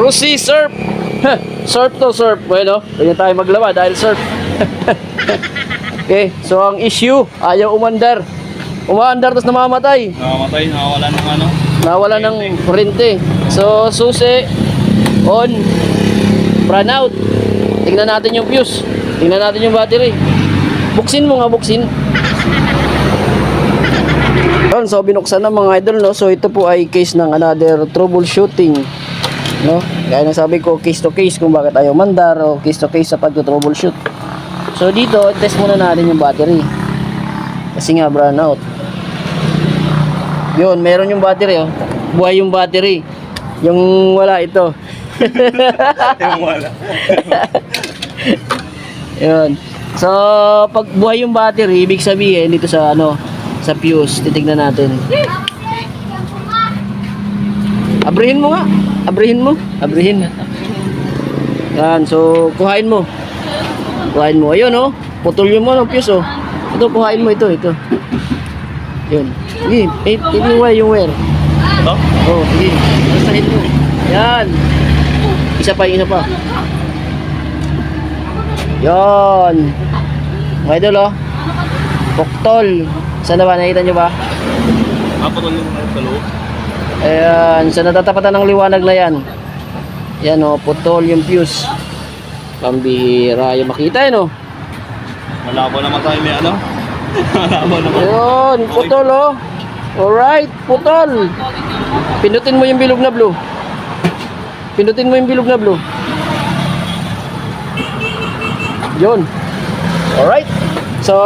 Rusi surf. surf to surf. Bueno, pwede tayo maglawa dahil surf. okay, so ang issue, ayaw umandar. Umaandar tapos namamatay. Nakamatay, nakawala ng ano. Nawala ng kurente. So, susi, on, run out. Tingnan natin yung fuse. Tingnan natin yung battery. Buksin mo nga, buksin. Yun, so binuksan na mga idol, no? So, ito po ay case ng another troubleshooting. No? Kaya nang sabi ko, case to case kung bakit ayaw mandar o case to case sa pag-troubleshoot. So, dito, test muna natin yung battery. Kasi nga, brown out. Yun, meron yung battery, oh. Buhay yung battery. Yung wala, ito. Yung wala. Yun. So, pag buhay yung battery, ibig sabihin dito sa ano, sa fuse, titignan natin. Abrihin mo nga. Abrihin mo. Abrihin. Yan, so kuhain mo. Kuhain mo. Ayun oh. Putol mo ng fuse oh. Ito kuhain mo ito, ito. Yun. Sige, eh, hindi mo yung wear. Ito? Oh, sige. Basahin mo. Yan. Isa pa, isa pa. Yan. Mga idol, oh. Poktol. Saan na ba? Nakita nyo ba? Kapatol yung ano sa loob. Ayan. Sa natatapatan ng liwanag na yan. Yan, oh. Putol yung fuse. Pambihira yung makita, yun, oh. Malabo naman tayo may ano. Malabo naman. Ayun, putol, oh. Alright, putol. Pindutin mo yung bilog na blue. Pindutin mo yung bilog na blue. Yun. Alright. So,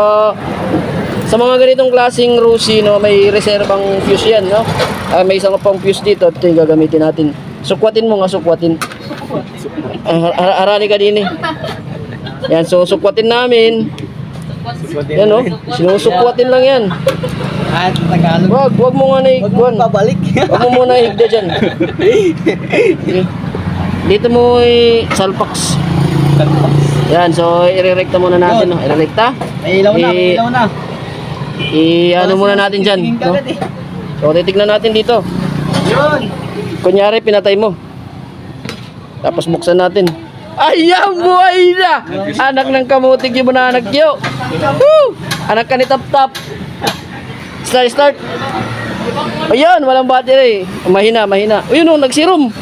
sa mga ganitong klaseng Rusi, no, may reserbang fuse yan, no? Ah, may isang pang fuse dito. Ito yung gagamitin natin. Sukwatin mo nga, sukwatin. Harani ka din eh. Yan, so sukwatin namin. Yan, no? Sinusukwatin lang yan. Ah, Tagalog. Wag, wag mo nga na Huwag mo ikuan. pabalik. Wag mo muna higda dyan. Dito mo i salpax. Yan, so irerekta muna natin, no? Irerekta. May ilaw na, may ilaw na. I ano muna natin dyan, no? eh. So titignan natin dito. Yun. Kunyari, pinatay mo. Tapos buksan natin. Ayan, buhay na! Anak ng kamutig yung anak yo. Woo! Anak ka ni Tap Tap. Start, start. Ayan, walang battery. Mahina, mahina. Ayun oh, nagsirum.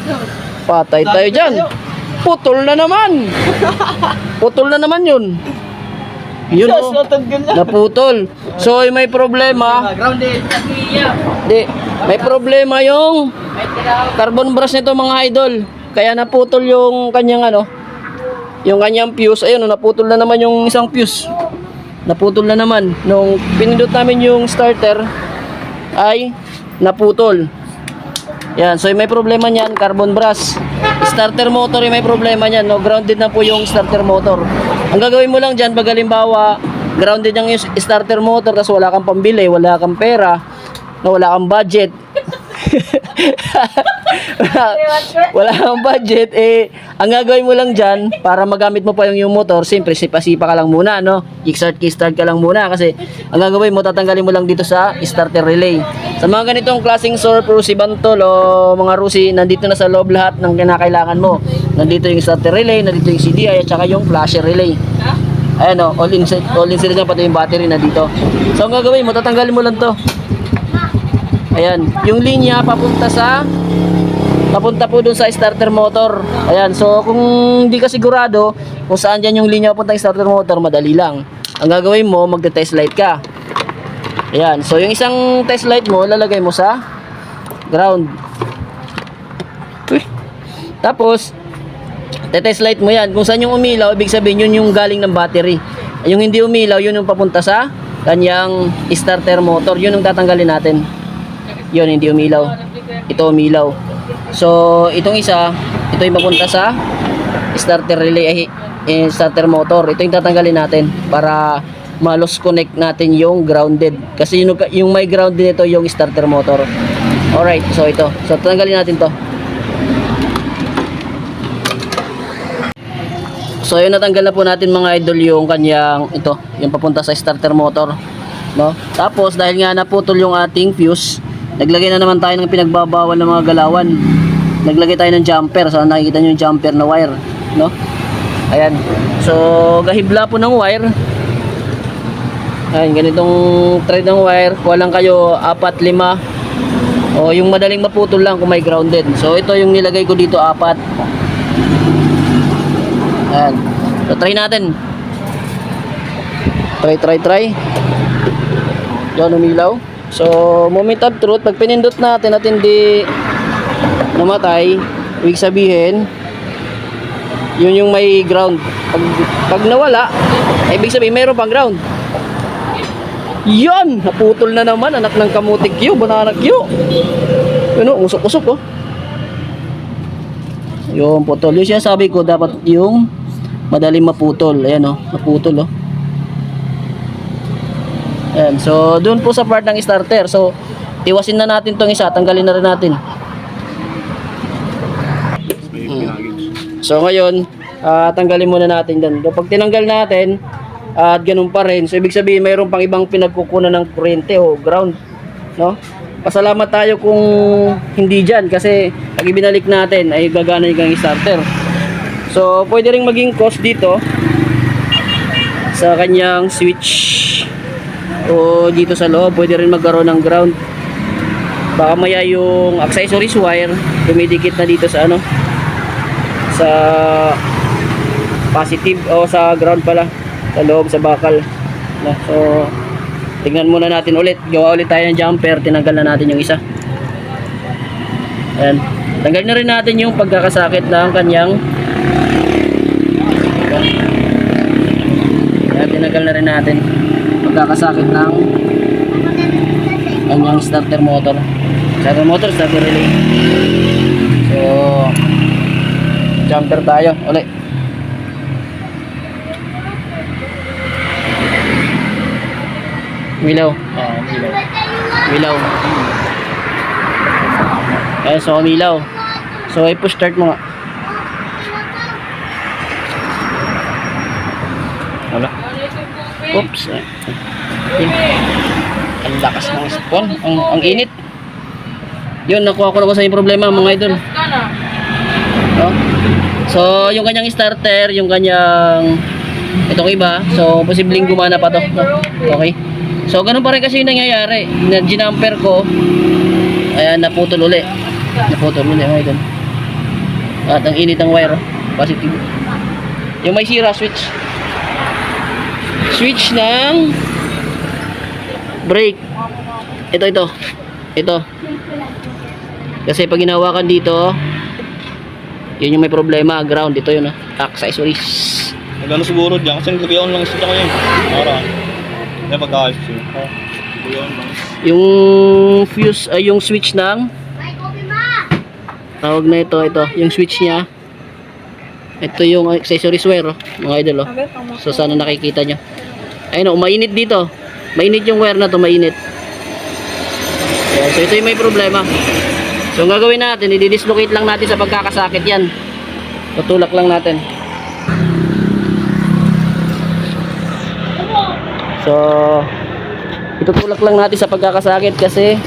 Patay tayo dyan. Putol na naman. Putol na naman yun. Yun oh. na. Naputol. So, may problema. Grounded. Di, may problema yung carbon brush nito mga idol. Kaya naputol yung kanyang ano, yung kanyang fuse. Ayun, oh, naputol na naman yung isang fuse. Naputol na naman. Nung pinindot namin yung starter, ay naputol. Yan, so may problema niyan, carbon brush. Starter motor yung may problema niyan, no? Grounded na po yung starter motor. Ang gagawin mo lang diyan, pag halimbawa, grounded yung starter motor, tapos wala kang pambili, wala kang pera, no, wala kang budget. wala, kang budget, eh, ang gagawin mo lang dyan, para magamit mo pa yung, yung motor, siyempre, sipa-sipa ka lang muna, no? Kickstart, kickstart ka lang muna, kasi ang gagawin mo, tatanggalin mo lang dito sa starter relay. Sa mga ganitong klaseng surf, Rusi Bantol, o mga Rusi, nandito na sa loob lahat ng kinakailangan mo. Nandito yung starter relay, nandito yung CDI, at saka yung flasher relay. Ayan o, all in, all in sila dyan, pati yung battery na dito. So, ang gagawin mo, tatanggalin mo lang to. Ayan, yung linya papunta sa papunta po dun sa starter motor. Ayan, so kung hindi ka sigurado kung saan dyan yung linya papunta starter motor, madali lang. Ang gagawin mo, magte-test light ka. Ayan, so yung isang test light mo, lalagay mo sa ground. Tapos, te-test light mo yan. Kung saan yung umilaw, ibig sabihin yun yung galing ng battery. Yung hindi umilaw, yun yung papunta sa kanyang starter motor. Yun yung tatanggalin natin. Yun, hindi umilaw. Ito umilaw. So, itong isa, ito yung papunta sa starter relay, eh, starter motor. Ito yung tatanggalin natin para malos connect natin yung grounded. Kasi yung, yung may grounded nito yung starter motor. Alright, so ito. So, tatanggalin natin to. So ayun natanggal na po natin mga idol yung kanyang ito, yung papunta sa starter motor, no? Tapos dahil nga naputol yung ating fuse, naglagay na naman tayo ng pinagbabawal ng mga galawan. Naglagay tayo ng jumper. So, nakikita nyo yung jumper na wire. No? Ayan. So, gahibla po ng wire. Ayan, ganitong thread ng wire. Kuha kayo, apat, lima. O, yung madaling maputol lang kung may grounded. So, ito yung nilagay ko dito, apat. Ayan. So, try natin. Try, try, try. Yan, umilaw. So, moment of truth, pag pinindot natin at hindi namatay, ibig sabihin, yun yung may ground. Pag, pag nawala, ibig sabihin, mayroon pang ground. Yan! Naputol na naman, anak ng kamutik Q, banana Q. Yun o, usok-usok oh. Yung putol. Yung sinasabi ko, dapat yung madaling maputol. Ayan oh, naputol oh. Ayan, so doon po sa part ng starter. So, iwasin na natin tong isa, tanggalin na rin natin. So ngayon, ah, tanggalin muna natin doon. Kapag tinanggal natin, at ganun pa rin. So ibig sabihin mayroon pang ibang pinagkukunan ng kuryente o ground, no? Pasalamat tayo kung hindi diyan kasi pag ibinalik natin ay gagana yung starter. So pwede ring maging cause dito sa kanyang switch o dito sa loob pwede rin magkaroon ng ground. Baka maya yung accessories wire dumidikit na dito sa ano sa positive o sa ground pala sa loob sa bakal. No? so tingnan muna natin ulit. Gawa ulit tayo ng jumper tinanggal na natin yung isa. Ayan. Tanggal na rin natin yung pagkakasakit ng kanyang ayan tinanggal na rin natin pagkakasakit ng kanyang starter motor. Starter motor starter relay. So jumper tayo ulit Milaw. Oo, ilaw. Milaw. Ayan, so umilaw. So, i-push start mo nga. Wala. Oops. Ang lakas ng spawn. Ang, ang init. Yun, nakuha ko na ko sa yung problema mga idol. No? So, yung kanyang starter, yung kanyang itong iba, so posibleng gumana pa to. Okay. So, ganun pa rin kasi yung nangyayari. Na ginamper ko, ayan, naputol uli. Naputol uli mga idol. At ang init ng wire, positive. Yung may sira switch. Switch ng brake. Ito, ito. Ito. Kasi pag hinawakan dito, yun yung may problema, ground. Ito yun, ah. accessories. Magano siguro dyan kasi naglabihan lang isa ko yun. Para. Hindi pagkaayos. Yung fuse, ay yung switch ng tawag na ito, ito, yung switch niya. Ito yung accessories wire, oh, mga idol, oh. So, sana nakikita nyo. Ayun, oh, mainit dito. Mainit yung wire na to, mainit. So, ito yung may problema. So, ang gagawin natin, i-dislocate lang natin sa pagkakasakit yan. Tutulak lang natin. So, itutulak lang natin sa pagkakasakit kasi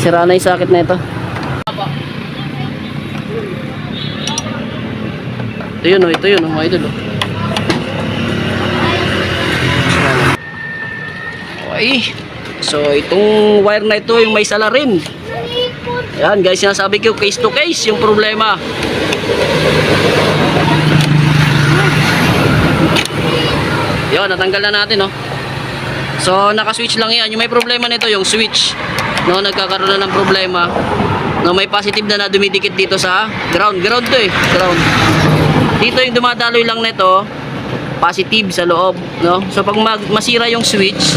sira na yung sakit na ito. Ito yun, oh, ito yun, oh, mga idol. Oh. Okay. So, itong wire na ito, yung may salarin. Yan, guys, sinasabi ko, case to case yung problema. Yun, natanggal na natin, oh. So, naka-switch lang yan. Yung may problema nito, yung switch. No, nagkakaroon na ng problema. No, may positive na na dumidikit dito sa ground. Ground to eh. Ground. Dito yung dumadaloy lang nito, positive sa loob. No? So, pag mag masira yung switch,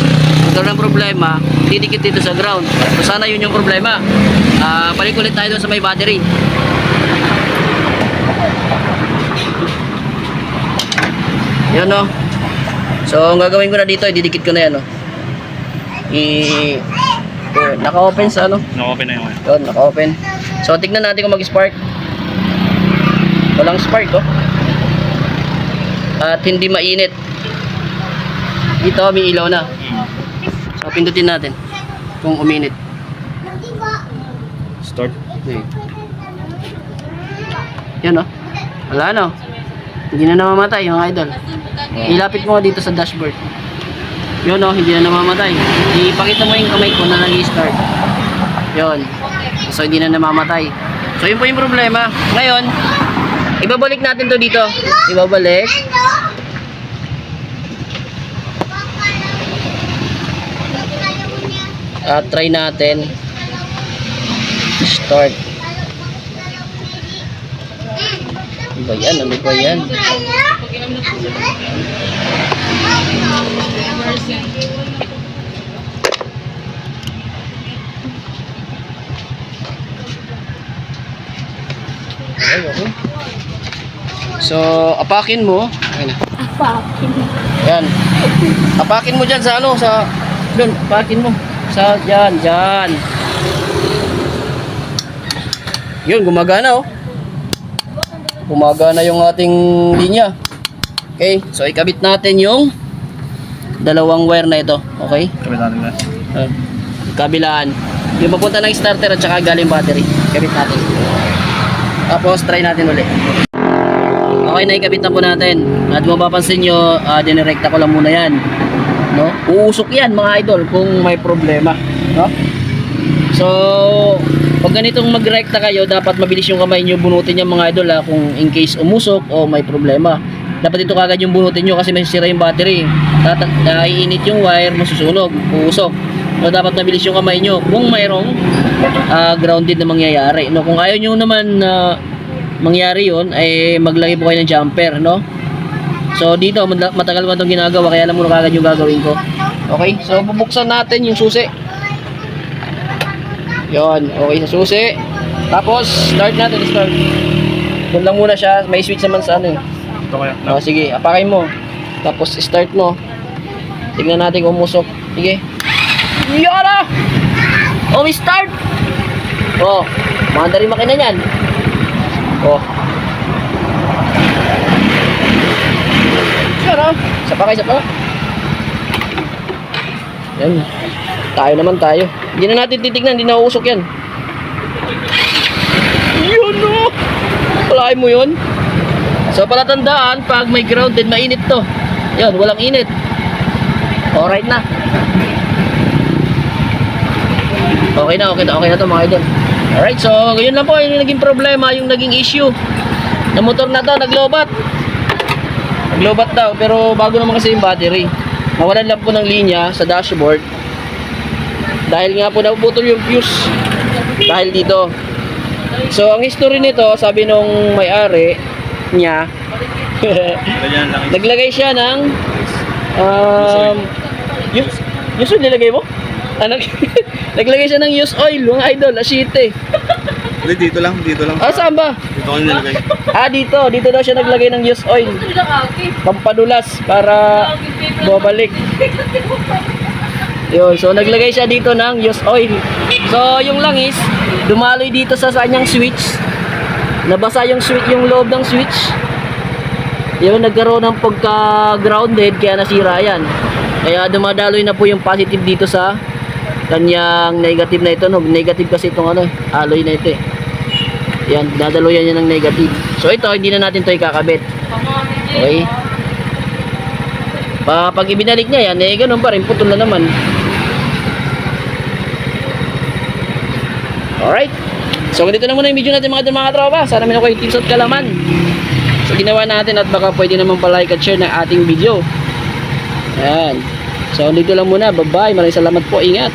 nagkaroon ng problema, didikit dito sa ground. So, sana yun yung problema. Ah, balik ulit tayo doon sa may battery. Yan no. So, ang gagawin ko na dito, ididikit ko na yan, no. I... eh, naka-open sa ano. Naka-open na yun. Yun, naka-open. So, tignan natin kung mag-spark. Walang spark, oh. At hindi mainit. Dito, may ilaw na. So, pindutin natin kung uminit. Start. Okay. Yun oh. Wala no. Hindi na namamatay mga idol. Ilapit mo dito sa dashboard. Yun oh, hindi na namamatay. Ipakita mo yung kamay ko na nag-start. Yun. So hindi na namamatay. So yun po yung problema. Ngayon, ibabalik natin to dito. Ibabalik. At try natin. Start. Ano ba yan? Ano ba yan? Okay. So, apakin mo. Ayan na. Yan. Apakin mo dyan sa ano, sa... Doon, apakin mo. Sa, dyan, dyan. Yun, gumagana oh. Gumagana yung ating linya. Okay, so ikabit natin yung dalawang wire na ito. Okay? Kami natin na. Uh, kabilaan. Yung papunta ng starter at saka galing battery. Kabit natin. Tapos try natin ulit. Okay, naikabit na po natin. At mapapansin nyo, uh, dinirekta ko lang muna yan. No? Uusok yan mga idol kung may problema. No? So, pag ganitong magrekta kayo, dapat mabilis yung kamay nyo bunutin yung mga idol ha, kung in case umusok o may problema. Dapat ito kagad yung bunutin nyo kasi masisira yung battery. Tata naiinit yung wire, masusunog, uusok. So, dapat mabilis yung kamay nyo kung mayroong ah, grounded na mangyayari. No? Kung ayaw nyo naman na mangyari yon ay maglagay po kayo ng jumper, no? So, dito, matagal ko itong ginagawa, kaya alam mo na kagad yung gagawin ko. Okay, so bubuksan natin yung susi. Yon, okay sa susi. Tapos, start natin, start. Doon lang muna siya, may switch naman sa ano eh. Ito kaya. Sige, apakay mo. Tapos, start mo. Tignan natin kung umusok. Sige. Yara! Oh, start! Oh, maanda rin makina niyan. Oh. Yara! Isa pa kayo, isa pa. Yan. Tayo naman tayo. Hindi na natin titignan, hindi na uusok yan. Yun o! Walain mo yun? So palatandaan, pag may grounded, mainit to. Yan, walang init. Alright na. Okay na, okay na, okay na to mga idol. Alright, so yun lang po yung naging problema, yung naging issue. Na motor na to, naglobat. Naglobat daw, pero bago naman kasi yung battery. Nawalan lang po ng linya sa dashboard. Dahil nga po napuputol yung fuse. Dahil dito. So, ang history nito, sabi nung may-ari niya, naglagay siya ng um, yung, yung nilagay mo? Ah, nag, naglagay siya ng use oil, mga idol, asite. Hindi, dito lang, dito lang. Ah, saan ba? Dito ko nilagay. Ah, dito. Dito daw siya naglagay ng use oil. Pampadulas para bumalik. Yun, so naglagay siya dito ng use oil. So, yung langis, dumaloy dito sa kanyang switch. Nabasa yung switch, yung loob ng switch. Yun, nagkaroon ng pagka-grounded, kaya nasira yan. Kaya dumadaloy na po yung positive dito sa kanyang negative na ito. No? Negative kasi itong ano, alloy na ito eh. Yan, dadaluyan niya ng negative. So ito, hindi na natin ito ikakabit. Okay? Pa, pag ibinalik niya yan, eh ganun pa rin, putol na naman. Alright. So ganito na muna yung video natin mga mga tropa. Sana nakuha yung tips at kalaman. So ginawa natin at baka pwede naman pa like at share ng ating video. Ayan. So dito lang muna. Bye bye. Maraming salamat po. Ingat.